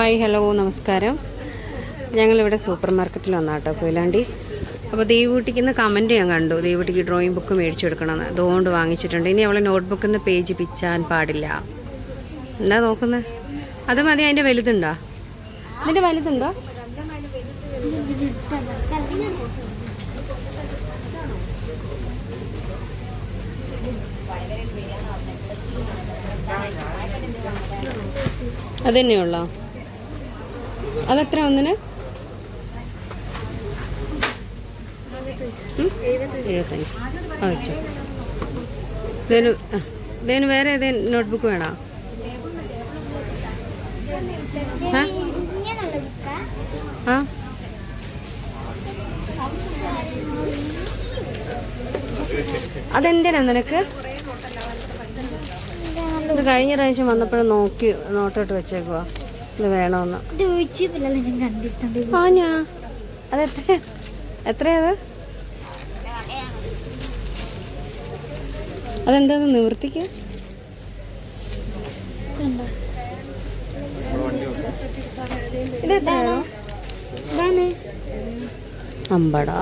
Hi hello നമസ്കാരം. ഞങ്ങളിവിടെ super മാർക്കറ്റിൽ വന്നാട്ടോ കൊയിലാണ്ടി. അപ്പോൾ ദൈവൂട്ടിക്കുന്ന കമന്റ് ഞാൻ കണ്ടു. ദൈവൂട്ടിക്ക് ഡ്രോയിങ് ബുക്ക് മേടിച്ചു കൊടുക്കണമെന്ന് അതുകൊണ്ട് വാങ്ങിച്ചിട്ടുണ്ട്. ഇനി അവളെ നോട്ട്ബുക്കിൽ നിന്ന് പേജ് പിച്ചാൻ പാടില്ല. എന്താ നോക്കുന്നത് അത് മതി അതിന്റെ വലുതുണ്ടോ? ഇതിന്റെ വലുതുണ്ടോ? അതന്നെയുള്ളോ? അതെത്ര ഒന്നിന്? ഇതിന് ഇതിന് വേറെ ഏതെങ്കിലും നോട്ട്ബുക്ക് വേണോ? അതെന്തിനാ നിനക്ക്? കഴിഞ്ഞ പ്രാവശ്യം വന്നപ്പോഴും നോക്കി നോട്ടോട്ട് വെച്ചേക്കുവാ. വേണമെന്ന് ആ ഞാ അതെത്ര എത്രയത്? അതെന്താന്ന് നിവർത്തിക്ക്? ഇതെത്രയാണോ അമ്പടാ.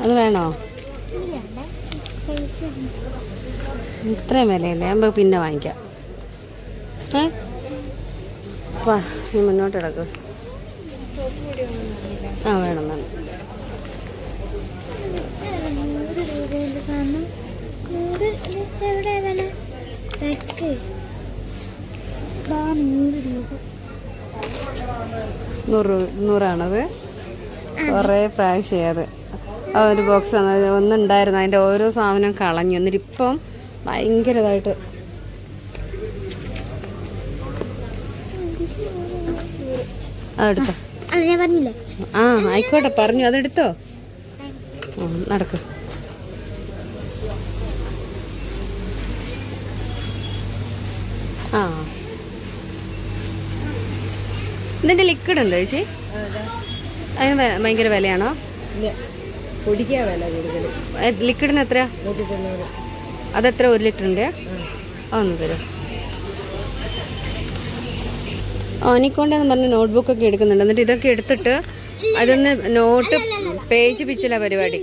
അത് വേണോ. ഇത്രയും വിലയല്ലേ? പിന്നെ വാങ്ങിക്കാം. ഏ? വാ നീ മുന്നോട്ട് കിടക്കും. ആ വേണം വേണം. നൂറ് നൂറാണത്. കുറേ ഒരു ബോക്സ് ഒന്നുണ്ടായിരുന്നു. അതിന്റെ ഓരോ സാധനം കളഞ്ഞു. എന്നിട്ട് ഇപ്പം അതെടുത്തോ. ആ ആയിക്കോട്ടെ പറഞ്ഞു. അതെടുത്തോ. നടക്ക്. ആ. ഇതിന്റെ ലിക്വിഡ് ഉണ്ടോ ചേച്ചി? അതിന് ഭയങ്കര വിലയാണോ? പൊടിക്കാ വില കൂടുതൽ ഏ, ലിക്വിഡിന് എത്രയാ? അതെത്ര ഒരു ലിറ്ററിന്റെ അതൊന്ന് തരും. ഓനിക്കൊണ്ടെന്ന് പറഞ്ഞ് നോട്ട്ബുക്കൊക്കെ എടുക്കുന്നുണ്ട്. എന്നിട്ട് ഇതൊക്കെ എടുത്തിട്ട് അതൊന്ന് നോട്ട് പേജ് പിച്ചില പരിപാടി.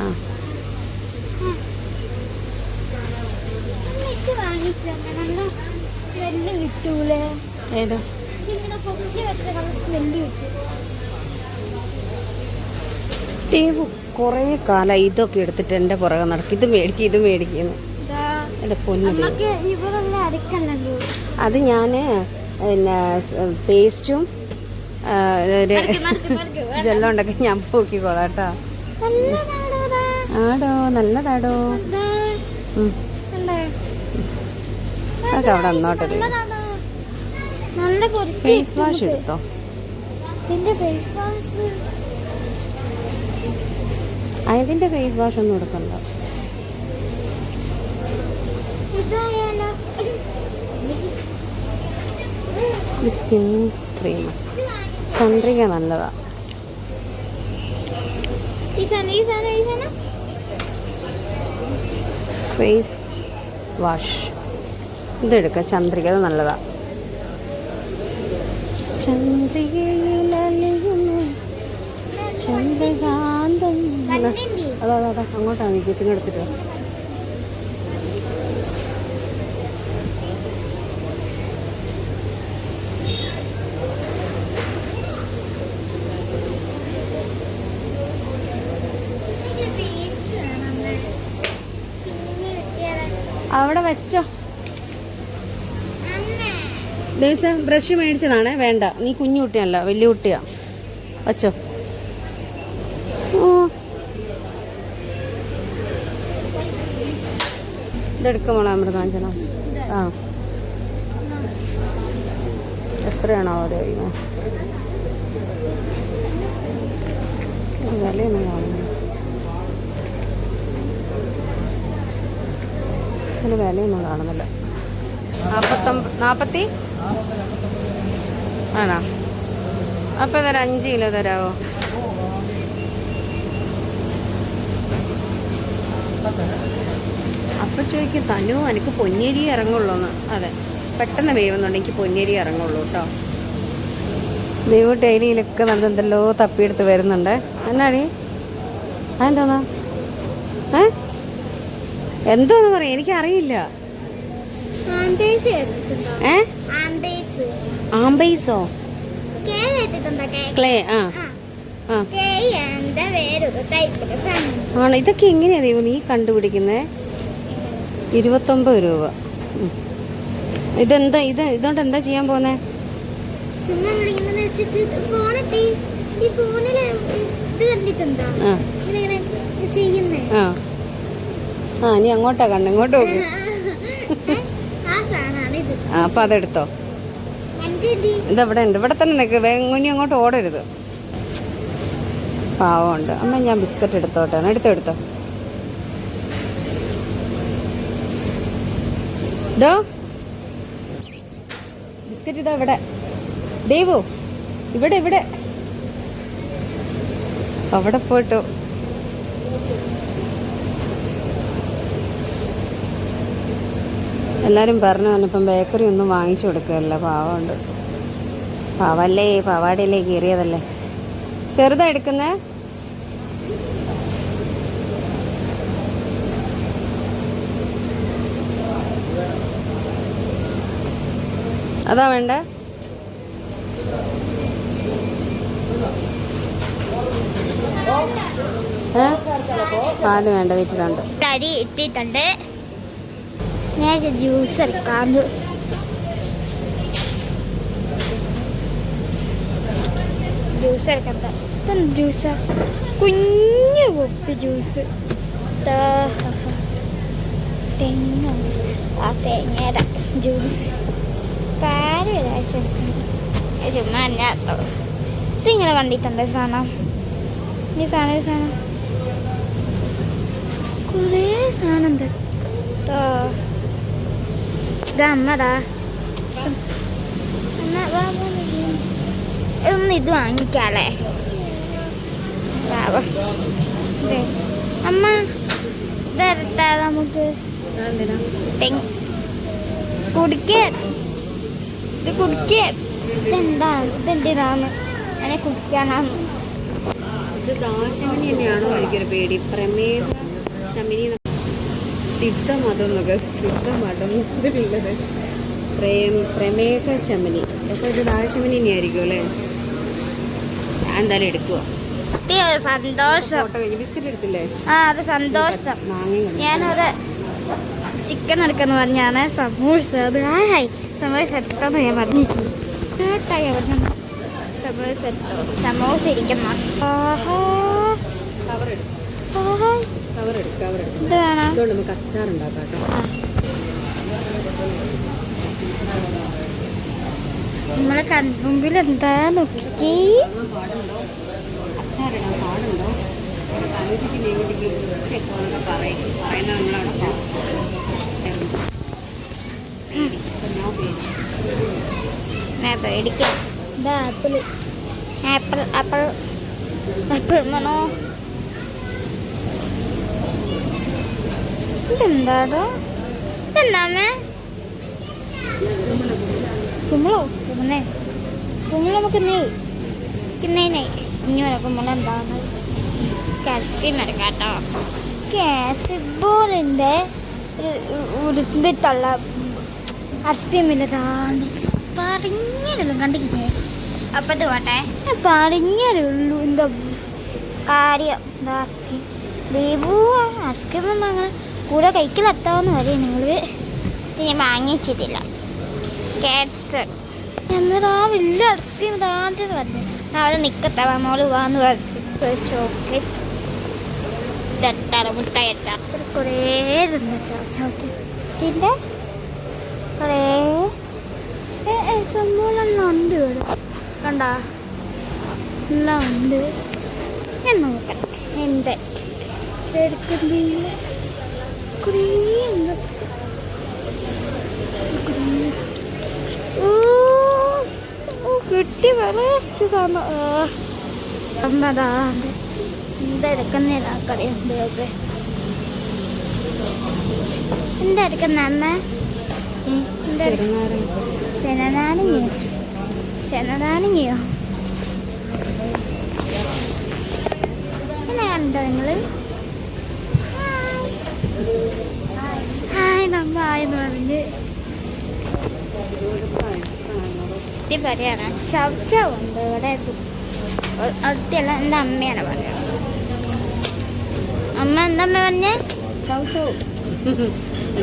ആ. ഏത്? ടീവ് കുറേ കാലം ഇതൊക്കെ എടുത്തിട്ട് എന്റെ പുറകെ നടക്കും. ഇത് മേടിക്കും ഇത് മേടിക്കുന്നു എന്റെ പൊന്നു അത് ഞാൻ പിന്നെ പേസ്റ്റും ജെല്ലം ഉണ്ടൊക്കെ ഞാൻ പോക്കിക്കോളാം കേട്ടോ. ആടോ നല്ലതാടോ? അതൊക്കെ അവിടെ വന്നോട്ടെ ഫേസ് വാഷ് എടുത്തോ? അതിന്റെ ഫേസ് വാഷ് ഒന്നും എടുക്കണ്ട. സ്കിൻ ക്രീം ചന്ദ്രിക നല്ലതാ. ഫേസ് വാഷ് ഇതെടുക്ക ചന്ദ്രിക അത് നല്ലതാ. ചന്ദ്രികയിലലിയുന്നു. ചന്ദ്രകാന്തം. അതാ അതാ അങ്ങോട്ടാണ് ചേച്ചി എടുത്തിട്ട് അവിടെ വെച്ചോ. ദിവസം ബ്രഷ് മേടിച്ചതാണ്. വേണ്ട. നീ കുഞ്ഞു കുട്ടിയല്ല വലിയ കുട്ടിയാ. വച്ചോ. ഓ. ഇതെടുക്ക മോളെ അമൃതാഞ്ജന. ആ. എത്രയാണോ ഓരോ വിലയൊന്നും കാണുന്നില്ല. ഇതിന് വിലയൊന്നും കാണുന്നില്ല. നാപ്പത്തി? ആണോ? അപ്പോൾ ഇതൊരു അഞ്ച് കിലോ തരാമോ അപ്പൊ ചോദിക്കും തനു എനിക്ക് പൊന്നേരി ഇറങ്ങുള്ളൂന്ന്. അതെ. പെട്ടെന്ന് വേവുന്നുണ്ട്. എനിക്ക് പൊന്നേരി ഇറങ്ങുള്ളൂ കേട്ടോ ദൈവ ഡെയിലിയിലൊക്കെ നടന്ന് എന്തെല്ലോ തപ്പിയെടുത്ത് വരുന്നുണ്ട്. എന്നാടി? അതെന്താന്നാ ഏ? എന്തോന്ന് പറയാ? എനിക്കറിയില്ല. ആംബൈസോ ക്ലേ ആ. ആ. ആ. ആണ് ഇതൊക്കെ എങ്ങനെയാ ദൈവം നീ കണ്ടുപിടിക്കുന്നത് ഇരുപത്തൊമ്പത് രൂപ. ഇതെന്താ ഇത് ഇതുകൊണ്ട് എന്താ ചെയ്യാൻ പോന്നെ? ചുമ്മാ ആ നീ അങ്ങോട്ടാ കണ്ണ് ഇങ്ങോട്ട് നോക്ക്. ആ അപ്പൊ അതെടുത്തോ. എവിടെ ഉണ്ട്? ഇവിടെ തന്നെ നിൽക്ക് വേങ്ങുനി അങ്ങോട്ട് ഓടരുത്. പാവമുണ്ട്. അമ്മ ഞാൻ ബിസ്ക്കറ്റ് എടുത്തോട്ടെ. എടുത്തോ എടുത്തോ. ഡോ. ബിസ്ക്കറ്റ് ഇതാ ഇവിടെ. ദേവു ഇവിടെ ഇവിടെ. അവിടെ പോയിട്ടു എല്ലാവരും പറഞ്ഞു വന്നപ്പം ബേക്കറി ഒന്നും വാങ്ങിച്ചു കൊടുക്കുകയല്ല. പാവമുണ്ട്. പാവല്ലേ? പാവാടിയിലേ കയറിയതല്ലേ ചെറുതാ എടുക്കുന്നേ? അതാ വേണ്ടേ? പാൽ വേണ്ട വീട്ടിലുണ്ട്. അരി ഇട്ടിട്ടുണ്ട്. ഞാൻ ജ്യൂസ് എടുക്കാന്ന്. ജ്യൂസ് എടുക്കണ്ട. ജ്യൂസ്? കുഞ്ഞു കുപ്പി ജ്യൂസ്. തെങ്ങ. ആ തേങ്ങയുടെ ജ്യൂസ്. പാൽ ഒരാഴ്ച ചുമ്മാ തന്നെ ഇതിങ്ങനെ കണ്ടിട്ടുണ്ട് ഒരു സാധനം. ഈ സാധനം ഈ സാധനം. കുറേ സാധനം ഉണ്ട്. ഇതാ അമ്മതാ. ഒന്ന് ഇത് വാങ്ങിക്കാലേ വാ, വാ. ദേ. അമ്മ ഇതെടുത്താ നമുക്ക് കുടിക്കേ ഇത് കുടിക്കേ ഇതെന്താ ഇതെന്തിനാന്ന് എന്നെ കുടിക്കാനാന്ന് ഇത് ദാശമിനി തന്നെയാണോ എനിക്കൊരു പേടി പ്രമേഹ ശമിനി എന്ന് സിദ്ധമതം എന്നൊക്കെ സിദ്ധമതം ഇതിലുള്ളത് പ്രേം പ്രമേഹ ശമനി. അപ്പോൾ ഇത് ദാശമനി തന്നെയായിരിക്കും അല്ലേ? ഞാൻ എന്തായാലും എടുക്കുക സന്തോഷം. ബിസ്ക്കറ്റ് എടുത്തില്ലേ? ആ അത് സന്തോഷം. ചിക്കൻ എടുക്കുന്ന പറഞ്ഞാണ് സമൂസ. അത് ഹായ് സമൂസ എടുത്തോന്ന് ഞാൻ പറഞ്ഞിരിക്കുന്നു കേട്ടാ ഞാൻ പറഞ്ഞത്. സമൂസ എടുത്തോ? സമൂസ ഇരിക്കുന്ന. ആഹാ. ഇത് വേണം? നമുക്ക് അച്ചാർ ഉണ്ടാക്കാം നമ്മളെ കൺമുമ്പിൽ എന്താ നോക്കി അച്ചാറിടാൻ പാടുണ്ടോ? അനുജിക്ക് നെയ്കുട്ടിക്ക് ചെക്കോന്നൊക്കെ പറയും. പറയുന്ന നമ്മളവിടെ ഞാൻ പേടിക്കാം ഇതാ ആപ്പിൾ ആപ്പിൾ ആപ്പിൾ. ആപ്പിൾ മണോ ഇതെന്താടോ? ഇതെന്താമേ കുമ്പളോ? കുമ്പനെ? കുമ്പള നമുക്ക് നെയ് ഇനി വരെ. കുമ്പള എന്താണ്? കാൽസ്യം എടുക്കാം കേട്ടോ. കാസിബോളിന്റെ ഉരുത്തി തള്ള താണ്ട്. പറഞ്ഞല്ലോ കണ്ടില്ലേ? അപ്പം പോട്ടെ. എന്താ കാര്യം? എന്താ ബേബു ഐസ്ക്രീം ഒന്നും അങ്ങനെ കൂടെ കൈക്കിലെത്താമെന്ന് പറയും നിങ്ങൾ ഞാൻ വാങ്ങിച്ചിട്ടില്ല കാറ്റ്സ് എന്നിട്ട് ആ വലിയ ഐസ്ക്രീം ആദ്യം പറഞ്ഞു അവിടെ നിൽക്കട്ടെ മോൾ വാന്ന് പറഞ്ഞു. ചോക്ലേറ്റ് ഇതെട്ടാറ് മുട്ടായി എട്ടാറ് കുറേ ചോക്ലേറ്റിന്റെ കുറേ. സംഭവങ്ങളെല്ലാം ഉണ്ട് ഇവിടെ. കണ്ടാ? എല്ലാം ഉണ്ട്. ഞാൻ നോക്കട്ടെ. എന്താ? എടുക്കുന്നില്ല കുറേ ഉണ്ട് കിട്ടി എന്തൊക്കെ എന്താ അമ്മ? നിങ്ങൾ? ആയെന്ന് പറഞ്ഞ് പറയാണ് ചവച്ചവുണ്ട് ഇവിടെ. അടുത്തല്ല എന്റെ അമ്മയാണ് പറയുന്നത് അമ്മ എന്താ പറഞ്ഞേ? ചവച്ചവ്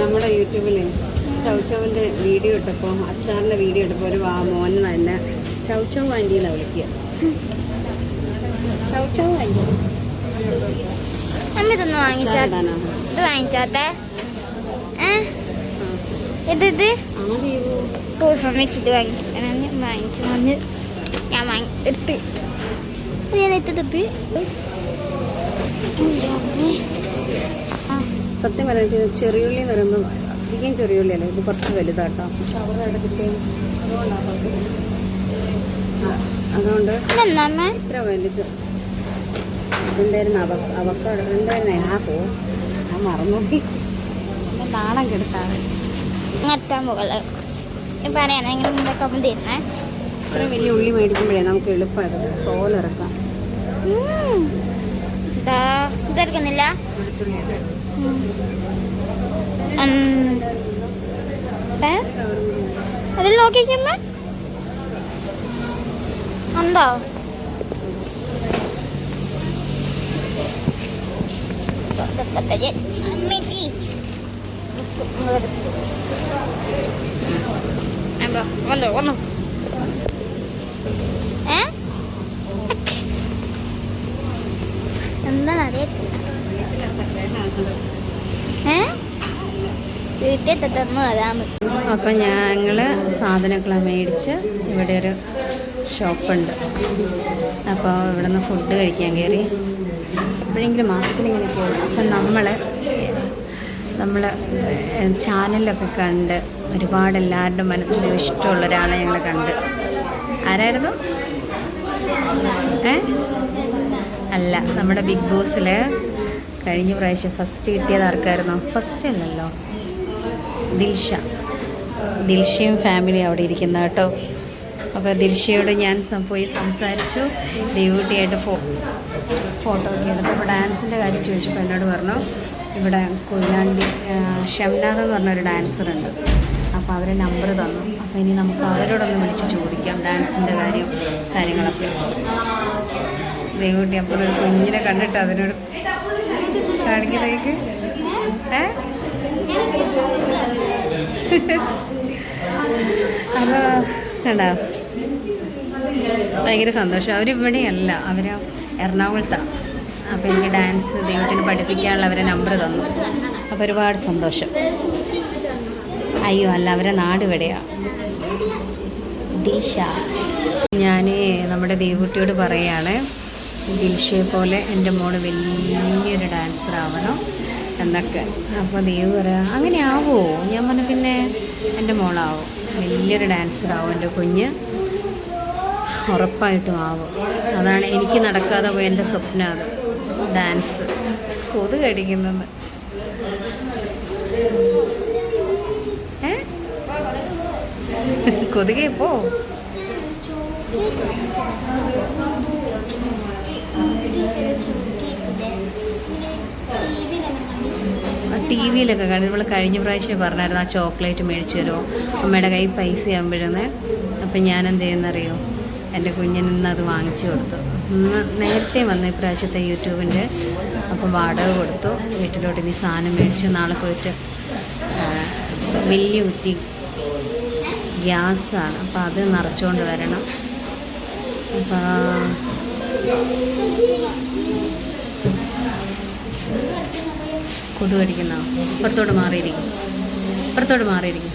നമ്മുടെ യൂട്യൂബിൽ ചൗച്ചവന്റെ വീഡിയോ ഇട്ടപ്പോൾ അച്ചാറിന്റെ വീഡിയോ ഇട്ടപ്പോൾ ഒരു വാ മോൻ തന്നെ ചൗച്ചവ് ആന്റി എന്നാണ് വിളിക്കുക. ചൗച്ചവ് ആന്റി. അമ്മ ഇതൊന്ന് വാങ്ങിച്ചാ ഇത് വാങ്ങിച്ചാട്ടെ ഏ? ഇത് ഇത് വാങ്ങിച്ചു വന്ന് ഞാൻ വാങ്ങി. എടുത്ത്. ഞാൻ എടുത്തത് സത്യം പറയുന്നത് ചെറിയുള്ളി എന്ന് പറയുമ്പോൾ അധികം ചെറിയുള്ളി അല്ലേ ഇത് കുറച്ച് വലുതാട്ടോ. അതുകൊണ്ട് ഇത്ര വലുത്. എന്തായിരുന്നു അവ അവക്കാട് എന്തായിരുന്നു ആ പോ. ഞാൻ മറന്നു നാണം കെടുത്താണ്. മുകൾ ഞാൻ പറയണേ ഇങ്ങനെ നിന്റെ കമന്റ് ചെയ്യുന്നേ. ഇത്ര വലിയ ഉള്ളി മേടിക്കുമ്പോഴേ നമുക്ക് എളുപ്പമായത് തോലിറക്കാം ഇതാ ഇതെടുക്കുന്നില്ല അതിൽ നോക്കിക്കുമ്പോ ഉണ്ടോ? അമ്മച്ചി. വന്നോ വന്നോ ഏ എന്താണെന്ന് അറിയത്തില്ല ഏ വീട്ടിൽ തന്നു അതാണ് അപ്പം ഞങ്ങൾ സാധനങ്ങളെ മേടിച്ച് ഇവിടെ ഒരു ഷോപ്പുണ്ട്. അപ്പോൾ ഇവിടെ നിന്ന് ഫുഡ് കഴിക്കാൻ കയറി എപ്പോഴെങ്കിലും മാസത്തിൽ ഇങ്ങനെ പോകണം അപ്പം നമ്മൾ നമ്മൾ ചാനലൊക്കെ കണ്ട് ഒരുപാട് എല്ലാവരുടെ മനസ്സിലും ഇഷ്ടമുള്ള ഒരാളെ ഞങ്ങൾ കണ്ട്. ആരായിരുന്നു? ഏ? അല്ല നമ്മുടെ ബിഗ് ബോസിൽ കഴിഞ്ഞ പ്രാവശ്യം ഫസ്റ്റ് കിട്ടിയത് ആർക്കായിരുന്നു? ഫസ്റ്റ് അല്ലല്ലോ. ദിൽഷ. ദിൽഷയും ഫാമിലി അവിടെ ഇരിക്കുന്ന കേട്ടോ. അപ്പോൾ ദിൽഷയോട് ഞാൻ പോയി സംസാരിച്ചു. ഡ്യൂട്ടിയായിട്ട് ഫോ ഫോട്ടോ ഒക്കെ എടുത്തപ്പോൾ ഡാൻസിന്റെ കാര്യം ചോദിച്ചപ്പോൾ എന്നോട് പറഞ്ഞു ഇവിടെ കൊയിലാണ്ടി ആ, ഷംനാഥ് എന്ന് പറഞ്ഞൊരു ഡാൻസറുണ്ട് അപ്പോൾ അവരെ നമ്പർ തന്നു. അപ്പോൾ ഇനി നമുക്ക് അവരോടൊന്ന് വിളിച്ച് ചോദിക്കാം ഡാൻസിന്റെ കാര്യം കാര്യങ്ങളൊക്കെ. ദൈവട്ടി അപ്പോൾ ഒരു കുഞ്ഞിനെ കണ്ടിട്ട് അതിനോട് കാണിക്കുന്നതൊക്കെ ഏ? അപ്പോൾ കണ്ടോ? ഭയങ്കര സന്തോഷം. അവരിവിടെയല്ല. അവർ എറണാകുളത്താണ് അപ്പോൾ എനിക്ക് ഡാൻസ് ദൈവത്തിന് പഠിപ്പിക്കാനുള്ള അവരെ നമ്പർ തന്നു. അപ്പോൾ ഒരുപാട് സന്തോഷം. അയ്യോ അല്ല അവരെ നാട് ഇവിടെയാണ് ദീശ ഞാൻ നമ്മുടെ ദേവുട്ടിയോട് പറയുകയാണ് ദിൽഷയെ പോലെ എന്റെ മോൾ വലിയൊരു ഡാൻസർ ആവണം എന്നൊക്കെ. അപ്പോൾ ദേവ് പറയാം അങ്ങനെ ആവുമോ ഞാൻ പറഞ്ഞു പിന്നെ എന്റെ മോളാവും? വലിയൊരു ഡാൻസർ ആവും എന്റെ കുഞ്ഞ്? ഉറപ്പായിട്ടും ആവും. അതാണ് എനിക്ക് നടക്കാതെ പോയ എന്റെ സ്വപ്നം അത്. ഡാൻസ് കൊതു കടിക്കുന്നത് കൊതുകെ പോ ടി വിയിലൊക്കെ കണ്ടു നമ്മൾ കഴിഞ്ഞ പ്രാവശ്യം പറഞ്ഞായിരുന്നു ആ ചോക്ലേറ്റ് മേടിച്ചു തരുമോ? അമ്മയുടെ കയ്യിൽ പൈസ ആകുമ്പോഴെന്ന് അപ്പം ഞാൻ എന്ത് ചെയ്യുന്നറിയോ? എന്റെ കുഞ്ഞിന് അത് വാങ്ങിച്ചു കൊടുത്തു. നേരത്തെ വന്ന ഇപ്രാവശ്യത്തെ യൂട്യൂബിന്റെ അപ്പം വാടക കൊടുത്തു. വീട്ടിലോട്ട് ഇനി സാധനം മേടിച്ചു നാളെ പോയിട്ട് വലിയ കുറ്റി ഗ്യാസാണ്. അപ്പോൾ അത് നിറച്ചുകൊണ്ട് വരണം. അപ്പം കൊതുകടിക്കുന്ന ഇപ്പുറത്തോട്ട് പുറത്തോട്ട് മാറിയിരിക്കും. പുറത്തോട്ട് മാറിയിരിക്കും.